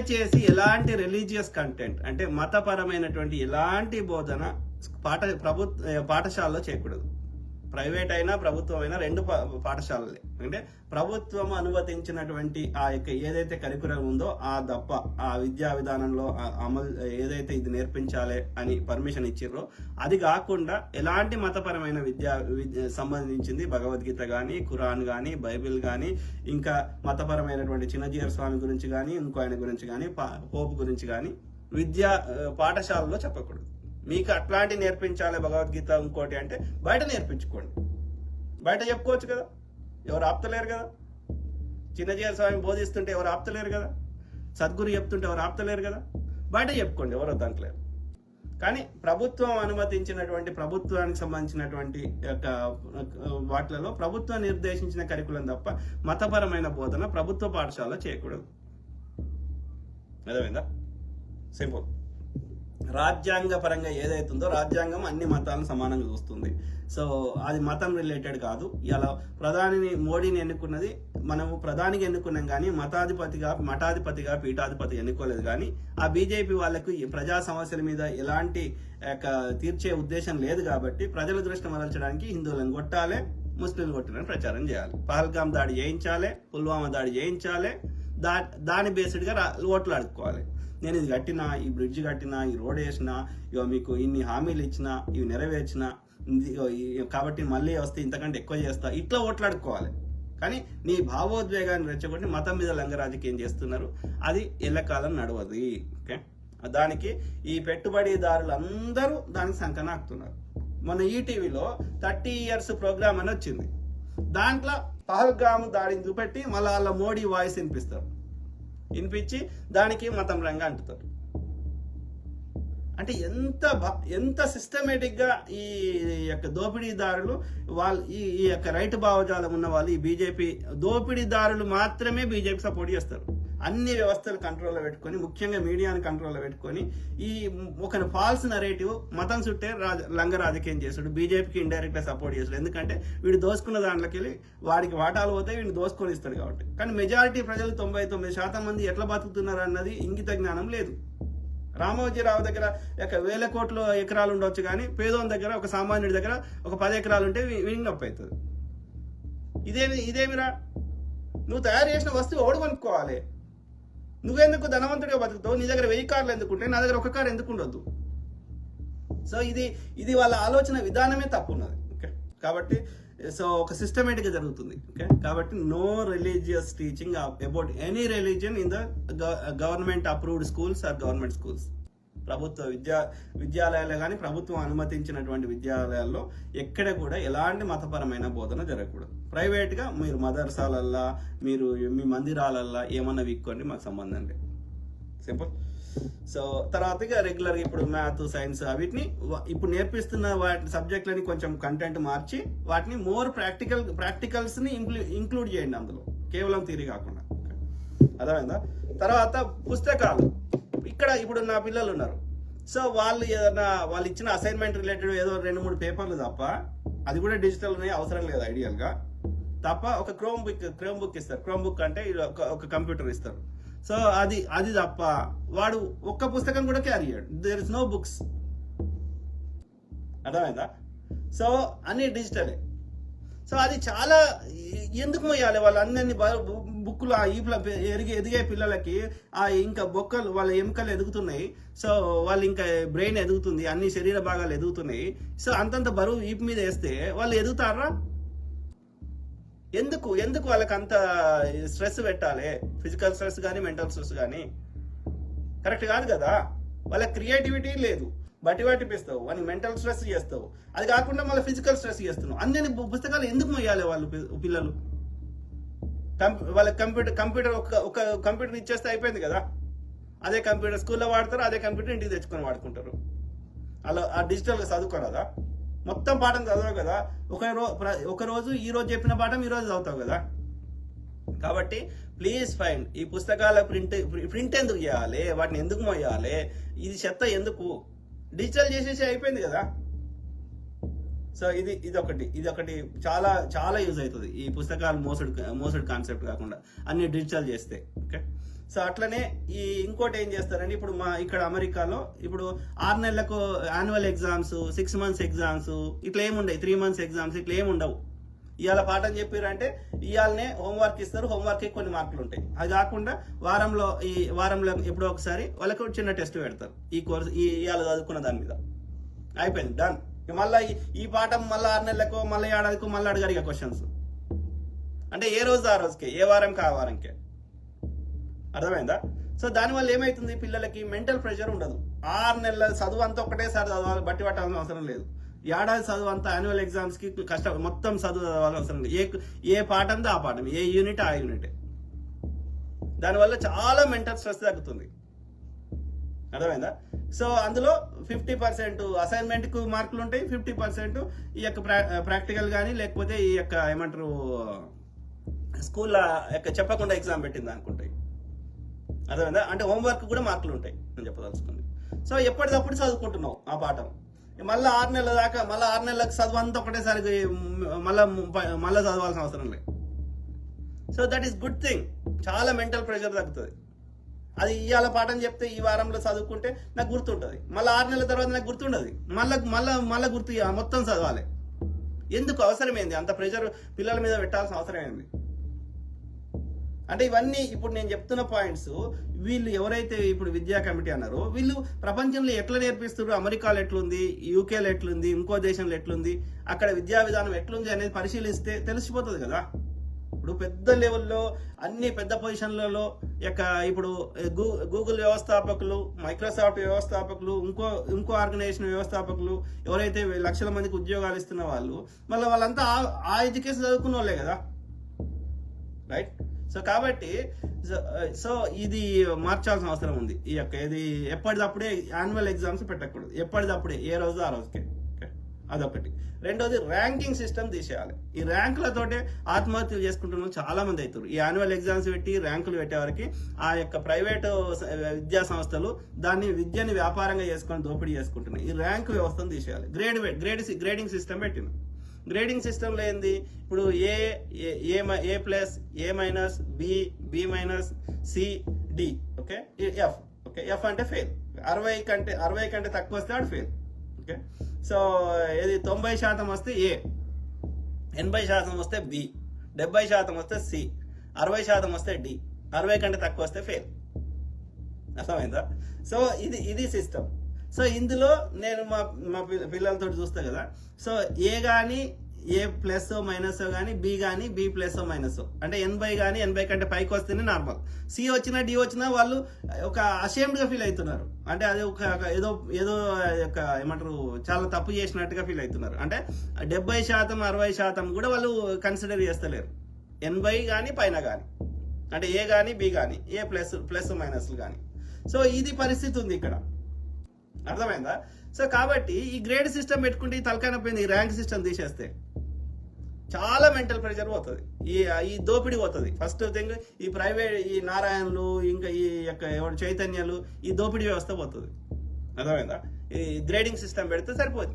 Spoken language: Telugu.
దయచేసి ఎలాంటి రిలీజియస్ కంటెంట్ అంటే మతపరమైనటువంటి ఎలాంటి బోధన పాఠ ప్రభుత్వ పాఠశాలలో చేయకూడదు. ప్రైవేట్ అయినా ప్రభుత్వం అయినా రెండు పా- పాఠశాలలే. అంటే ప్రభుత్వం అనుమతించినటువంటి ఆ యొక్క ఏదైతే కరికులం ఉందో ఆ దప్ప ఆ విద్యా విధానంలో అమలు ఏదైతే ఇది నేర్పించాలి అని పర్మిషన్ ఇచ్చిర్రో అది కాకుండా ఎలాంటి మతపరమైన విద్యా విద్య సంబంధించింది భగవద్గీత కానీ ఖురాన్ కానీ బైబిల్ కానీ ఇంకా మతపరమైనటువంటి చిన్నజీయర్ స్వామి గురించి కానీ ఇంకో ఆయన గురించి కానీ పోపు గురించి కానీ విద్యా పాఠశాలలో చెప్పకూడదు. మీకు అట్లాంటి నేర్పించాలి భగవద్గీత ఇంకోటి అంటే బయట నేర్పించుకోండి. బయట చెప్పుకోవచ్చు కదా. ఎవరు ఆపుతలేరు కదా. చిన్నజీవ స్వామి బోధిస్తుంటే ఎవరు ఆపుతలేరు కదా. సద్గురు చెప్తుంటే ఎవరు ఆపుతలేరు కదా. బయట చెప్పుకోండి ఎవరు వద్దంటలేరు కానీ ప్రభుత్వం అనుమతించినటువంటి ప్రభుత్వానికి సంబంధించినటువంటి యొక్క వాటిలలో ప్రభుత్వం నిర్దేశించిన కరికులం తప్ప మతపరమైన బోధన ప్రభుత్వ పాఠశాలలో చేయకూడదు. అర్థమైందా? సింపుల్. రాజ్యాంగ పరంగా ఏదైతుందో రాజ్యాంగం అన్ని మతాలను సమానంగా చూస్తుంది. సో అది మతం రిలేటెడ్ కాదు. ఇలా ప్రధానిని మోడీని ఎన్నుకున్నది మనము ప్రధానికి ఎన్నుకున్నాం కానీ మతాధిపతిగా మఠాధిపతిగా పీఠాధిపతి ఎన్నుకోలేదు కానీ ఆ బీజేపీ వాళ్ళకు ఈ ప్రజా సమస్యల మీద ఎలాంటి యొక్క తీర్చే ఉద్దేశం లేదు కాబట్టి ప్రజల దృష్టి మరల్చడానికి హిందువులను కొట్టాలి ముస్లింలు కొట్టాలని ప్రచారం చేయాలి. పహల్గామ్ దాడి చేయించాలి పుల్వామా దాడి చేయించాలి దా దాని బేస్డ్గా ఓట్లు అడుక్కోవాలి. నేను ఇది కట్టినా ఈ బ్రిడ్జ్ కట్టినా ఈ రోడ్ వేసినా ఇగో మీకు ఇన్ని హామీలు ఇచ్చినా ఇవి నెరవేర్చినా కాబట్టి మళ్ళీ వస్తే ఇంతకంటే ఎక్కువ చేస్తా. ఇట్లా ఓట్లాడుకోవాలి. కానీ నీ భావోద్వేగాన్ని రెచ్చగొట్టి మతం మీద లంగ రాజకీయం చేస్తున్నారు. అది ఎల్లకాలం నడవదు. ఓకే? దానికి ఈ పెట్టుబడిదారులు అందరూ దానికి సంకనాకుతున్నారు. మొన్న ఈటీవీలో థర్టీ ఇయర్స్ ప్రోగ్రామ్ అని వచ్చింది. దాంట్లో పహల్గామ్ దాడిని చూపెట్టి మళ్ళీ వాళ్ళ మోడీ వాయిస్ వినిపిస్తారు. వినిపించి దానికి మతం రంగా అంటుతారు. అంటే ఎంత ఎంత సిస్టమేటిక్గా ఈ యొక్క దోపిడీదారులు వాళ్ళు ఈ ఈ యొక్క రైట్ భావజాలం ఉన్న వాళ్ళు ఈ బీజేపీ దోపిడీదారులు మాత్రమే బీజేపీ సపోర్ట్ చేస్తారు. అన్ని వ్యవస్థలు కంట్రోల్లో పెట్టుకొని ముఖ్యంగా మీడియాను కంట్రోల్లో పెట్టుకొని ఈ ఒక ఫాల్స్ నరేటివ్ మతం చుట్టే రాజ లంగ రాజకీయం చేసాడు బీజేపీకి ఇండైరెక్ట్గా సపోర్ట్ చేస్తాడు. ఎందుకంటే వీడు దోసుకున్న దాంట్లోకి వెళ్ళి వాడికి వాటాలు పోతే వీడిని దోసుకొని ఇస్తాడు కాబట్టి. కానీ మెజారిటీ ప్రజలు తొంభై తొమ్మిది శాతం మంది ఎట్లా బతుకుతున్నారు అన్నది ఇంగిత జ్ఞానం లేదు. రామోజీరావు దగ్గర యొక్క వేల కోట్ల ఎకరాలు ఉండొచ్చు కానీ పేదోని దగ్గర ఒక సామాన్యుడి దగ్గర ఒక పది ఎకరాలు ఉంటే విని నొప్పి అవుతుంది ఇదేమి ఇదేమిరా? నువ్వు తయారు చేసిన వస్తువు ఓడి కొనుక్కోవాలి? నువ్వెందుకు ధనవంతుడిగా బతుకుతావు? నీ దగ్గర వెయ్యి కార్లు ఎందుకు నా దగ్గర ఒక కారు ఎందుకు ఉండొద్దు? సో ఇది ఇది వాళ్ళ ఆలోచన విధానమే తప్పు ఉన్నది ఓకే? కాబట్టి సో ఒక సిస్టమేటిక్గా జరుగుతుంది. ఓకే? కాబట్టి no religious teaching about any religion in the government approved schools or government schools ప్రభుత్వ విద్యా విద్యాలయాలు కానీ ప్రభుత్వం అనుమతించినటువంటి విద్యాలయాల్లో ఎక్కడ కూడా ఎలాంటి మతపరమైన బోధన జరగకూడదు. ప్రైవేట్గా మీరు మదర్సాలల్లా మీరు మీ మందిరాలల్లా ఏమన్నా వీక్కోండి మాకు సంబంధం లేదు. సింపుల్ సో తర్వాత ఇక రెగ్యులర్ ఇప్పుడు మ్యాథ్ సైన్స్ వీటిని ఇప్పుడు నేర్పిస్తున్న వాటి సబ్జెక్టులని కొంచెం కంటెంట్ మార్చి వాటిని మోర్ ప్రాక్టికల్ ప్రాక్టికల్స్ని ఇంక్లూడ్ చేయండి అందులో. కేవలం థియరీ కాకుండా. అర్థమైందా? తర్వాత పుస్తకాలు. ఇక్కడ ఇప్పుడు నా పిల్లలు ఉన్నారు. సో వాళ్ళు ఏదైనా వాళ్ళు ఇచ్చిన అసైన్మెంట్ రిలేటెడ్ ఏదో రెండు మూడు పేపర్లు తప్ప అది కూడా డిజిటల్ ఉన్నాయి అవసరం లేదు ఐడియల్గా తప్ప ఒక క్రోమ్ బుక్ క్రోమ్ బుక్ ఇస్తారు. క్రోమ్ బుక్ అంటే ఒక- ఒక కంప్యూటర్ ఇస్తారు. సో అది అది తప్ప వాడు ఒక్క పుస్తకం కూడా క్యారీ చేయడు. దేర్ ఇస్ నో బుక్స్ అర్థమైందా? సో అన్ని డిజిటలే సో అది చాలా ఎందుకు మొయ్యాలి వాళ్ళు అన్ని బుక్కులు ఆ ఈపుల ఎదిగే ఎదిగే పిల్లలకి. ఆ ఇంకా బొక్కలు వాళ్ళ ఎముకలు ఎదుగుతున్నాయి. సో వాళ్ళు ఇంకా బ్రెయిన్ ఎదుగుతుంది. అన్ని శరీర భాగాలు ఎదుగుతున్నాయి. సో అంతంత బరువు ఈపు మీద వేస్తే వాళ్ళు ఎదుగుతారా? ఎందుకు? ఎందుకు వాళ్ళకి అంత స్ట్రెస్ పెట్టాలి? ఫిజికల్ స్ట్రెస్ కానీ మెంటల్ స్ట్రెస్ కానీ కరెక్ట్ కాదు కదా? వాళ్ళ క్రియేటివిటీ లేదు. బట్టి పట్టిపిస్తావు వానికి మెంటల్ స్ట్రెస్ చేస్తావు. అది కాకుండా మళ్ళీ ఫిజికల్ స్ట్రెస్ చేస్తున్నావు. అన్ని పుస్తకాలు ఎందుకు మొయ్యాలి వాళ్ళు పిల్లలు? కంప్- వాళ్ళ కంప్యూటర్ కంప్యూటర్ ఒక ఒక కంప్యూటర్ ఇచ్చేస్తే అయిపోయింది కదా? అదే కంప్యూటర్ స్కూల్లో వాడతారు అదే కంప్యూటర్ ఇంటికి తెచ్చుకొని వాడుకుంటారు. అలా ఆ డిజిటల్గా చదువుకోరాదా మొత్తం పాఠం చదవవు కదా? ఒక రో ఒక రోజు ఈ రోజు చెప్పిన పాఠం ఈ రోజు చదువుతావు కదా? కాబట్టి ప్లీజ్ ఫైండ్ ఈ పుస్తకాల ప్రింట్ ప్రింట్ ఎందుకు చేయాలి? వాటిని ఎందుకు మోయాలి? ఇది చెత్త ఎందుకు? డిజిటల్ చేసేసి అయిపోయింది కదా. సో ఇది ఇది ఒకటి ఇది ఒకటి చాలా చాలా యూజ్ అవుతుంది ఈ పుస్తకాలు మోసడు మోసడు కాన్సెప్ట్ కాకుండా అన్ని డిజిటల్ చేస్తే ఓకే? సో అట్లనే ఈ ఇంకోటి ఏం చేస్తారంటే ఇప్పుడు మా ఇక్కడ అమెరికాలో ఇప్పుడు ఆరు నెలలకు annual exams six months exams ఇట్లా ఏముండవు త్రీ మంత్స్ ఎగ్జామ్స్ ఇట్లా ఏముండవు. ఇవాళ పాఠం చెప్పారంటే ఇవాళనే హోంవర్క్ ఇస్తారు హోంవర్క్ కొన్ని మార్కులు ఉంటాయి. అది కాకుండా వారంలో ఈ వారంలో ఎప్పుడో ఒకసారి వాళ్ళకు చిన్న టెస్ట్ పెడతారు. ఈ కోర్స్ ఈ ఇవాళ చదువుకున్న దాని మీద. అయిపోయింది డన్ మళ్ళీ ఈ పాఠం మళ్ళీ ఆరు నెలలకు మళ్ళీ ఏడాదికి మళ్ళీ అడగారు ఇక క్వశ్చన్స్ అంటే ఏ రోజు ఆ రోజుకే ఏ వారంకి ఆ వారంకే. అర్థమైందా? సో దానివల్ల ఏమైతుంది? పిల్లలకి మెంటల్ ప్రెషర్ ఉండదు. ఆరు నెలల చదువు అంతా ఒకటేసారి చదవాలి బట్టి పట్టాల్సిన అవసరం లేదు. ఏడాది చదువు అంతా యాన్యువల్ ఎగ్జామ్స్కి కష్టం మొత్తం చదువు చదవాల్సిన అవసరం ఏ ఏ పాఠంతో ఆ పాఠం ఏ యూనిట్ ఆ యూనిట్ దానివల్ల చాలా మెంటల్ స్ట్రెస్ తగ్గుతుంది. అర్థమైందా? సో అందులో ఫిఫ్టీ పర్సెంట్ అసైన్మెంట్కు మార్కులు ఉంటాయి ఫిఫ్టీ పర్సెంట్ ఈ యొక్క ప్రాక్టికల్ కానీ లేకపోతే ఈ యొక్క ఏమంటారు స్కూల్లో యొక్క చెప్పకుండా ఎగ్జామ్ పెట్టింది అనుకుంటాయి అర్థమైందా? అంటే హోంవర్క్ కూడా మార్కులు ఉంటాయి నేను చెప్పదలుచుకుంది. సో ఎప్పటికప్పుడు చదువుకుంటున్నావు ఆ పాఠం. మళ్ళీ ఆరు నెలల దాకా మళ్ళీ ఆరు నెలలకు చదువు అంతా ఒకటేసారి మళ్ళీ మళ్ళీ చదవాల్సిన అవసరం లేదు. So that is good thing చాలా మెంటల్ ప్రెషర్ తగ్గుతుంది. అది ఇవాళ పాఠం చెప్తే ఈ వారంలో చదువుకుంటే నాకు గుర్తుంటుంది. మళ్ళీ ఆరు నెలల తర్వాత నాకు గుర్తుండదు. మళ్ళీ మళ్ళీ మళ్ళీ గుర్తు మొత్తం చదవాలి. ఎందుకు? అవసరమైంది? అంత ప్రెషర్ పిల్లల మీద పెట్టాల్సిన అవసరం ఏంది? అంటే ఇవన్నీ ఇప్పుడు నేను చెప్తున్న పాయింట్స్ వీళ్ళు ఎవరైతే ఇప్పుడు విద్యా కమిటీ అన్నారో వీళ్ళు ప్రపంచంలో ఎట్లా నేర్పిస్తున్నారు? అమెరికాలో ఎట్లుంది? యూకేలో ఎట్లుంది? ఇంకో దేశంలో ఎట్లుంది? అక్కడ విద్యా విధానం ఎట్లుంది అనేది పరిశీలిస్తే తెలిసిపోతుంది కదా. ఇప్పుడు పెద్ద లెవెల్లో అన్ని పెద్ద పొజిషన్లలో యొక్క ఇప్పుడు గూ- గూగుల్ వ్యవస్థాపకులు మైక్రోసాఫ్ట్ వ్యవస్థాపకులు ఇంకో ఇంకో ఆర్గనైజేషన్ వ్యవస్థాపకులు ఎవరైతే లక్షల మందికి ఉద్యోగాలు ఇస్తున్న వాళ్ళు మళ్ళీ వాళ్ళంతా ఆ ఎడ్యుకేషన్ చదువుకున్న వాళ్ళే కదా. రైట్? సో కాబట్టి సో- సో uh, ఇది మార్చాల్సిన అవసరం ఉంది ఈ యొక్క ఇది ఎప్పటిదప్పుడే యాన్యువల్ ఎగ్జామ్స్ పెట్టకూడదు. ఎప్పటిదప్పుడే ఏ రోజు ఆ రోజుకే. అదొకటి. రెండోది ర్యాంకింగ్ సిస్టమ్ తీసేయాలి. ఈ ర్యాంకులతోటే ఆత్మహత్యలు చేసుకుంటున్న చాలా మంది అవుతారు. ఈ యాన్యువల్ ఎగ్జామ్స్ పెట్టి ర్యాంకులు పెట్టేవారికి ఆ యొక్క ప్రైవేట్ విద్యా సంస్థలు దాన్ని విద్యని వ్యాపారంగా చేసుకొని దోపిడీ చేసుకుంటున్నాయి. ఈ ర్యాంక్ వ్యవస్థను తీసేయాలి. గ్రేడ్ గ్రేడ్ గ్రేడింగ్ సిస్టమ్ పెట్టింది గ్రేడింగ్ సిస్టంలో ఏంది? ఇప్పుడు ఏ ఏ- ఏ మ- A plus A minus B B minus C D okay F okay F అంటే ఫెయిల్ అరవై కంటే అరవై కంటే తక్కువ వస్తే ఆడు ఫెయిల్ ఓకే సో ఇది తొంభై శాతం వస్తే ఏ ఎనభై శాతం వస్తే బి డెబ్బై శాతం వస్తే సి అరవై శాతం వస్తే డి అరవై కంటే తక్కువ వస్తే ఫెయిల్ అర్థమైందా? సో ఇది ఇది సిస్టమ్ సో ఇందులో నేను మా మా పిల్లలతో చూస్తా కదా. సో ఏ కానీ ఏ ప్లస్ మైనస్ కానీ బి కానీ బి ప్లస్ మైనస్ అంటే ఎనభై కానీ ఎనభై కంటే పైకి వస్తేనే నార్మల్ సి వచ్చినా డి వచ్చినా వాళ్ళు ఒక అషేమ్డ్గా ఫీల్ అవుతున్నారు. అంటే అది ఒక ఒక ఏదో ఏదో ఒక ఏమంటారు చాలా తప్పు చేసినట్టుగా ఫీల్ అవుతున్నారు. అంటే డెబ్బై శాతం అరవై శాతం కూడా వాళ్ళు కన్సిడర్ చేస్తలేరు. ఎనభై కానీ పైన కానీ అంటే ఏ కానీ బి కానీ ఏ ప్లస్ ప్లస్ మైనస్లు కానీ సో ఇది పరిస్థితి ఉంది ఇక్కడ. అర్థమైందా? సో కాబట్టి ఈ గ్రేడ్ సిస్టమ్ పెట్టుకుంటే ఈ తలకాయ పోయింది ఈ ర్యాంక్ సిస్టమ్ తీసేస్తే. చాలా మెంటల్ ప్రెషర్ పోతుంది. ఈ ఈ దోపిడీ పోతుంది. ఫస్ట్ థింగ్ ఈ ప్రైవేట్ ఈ నారాయణలు ఇంకా ఈ యొక్క ఎవరు చైతన్యాలు ఈ దోపిడీ వ్యవస్థ పోతుంది. అర్థమైందా? ఈ గ్రేడింగ్ సిస్టమ్ పెడితే సరిపోతుంది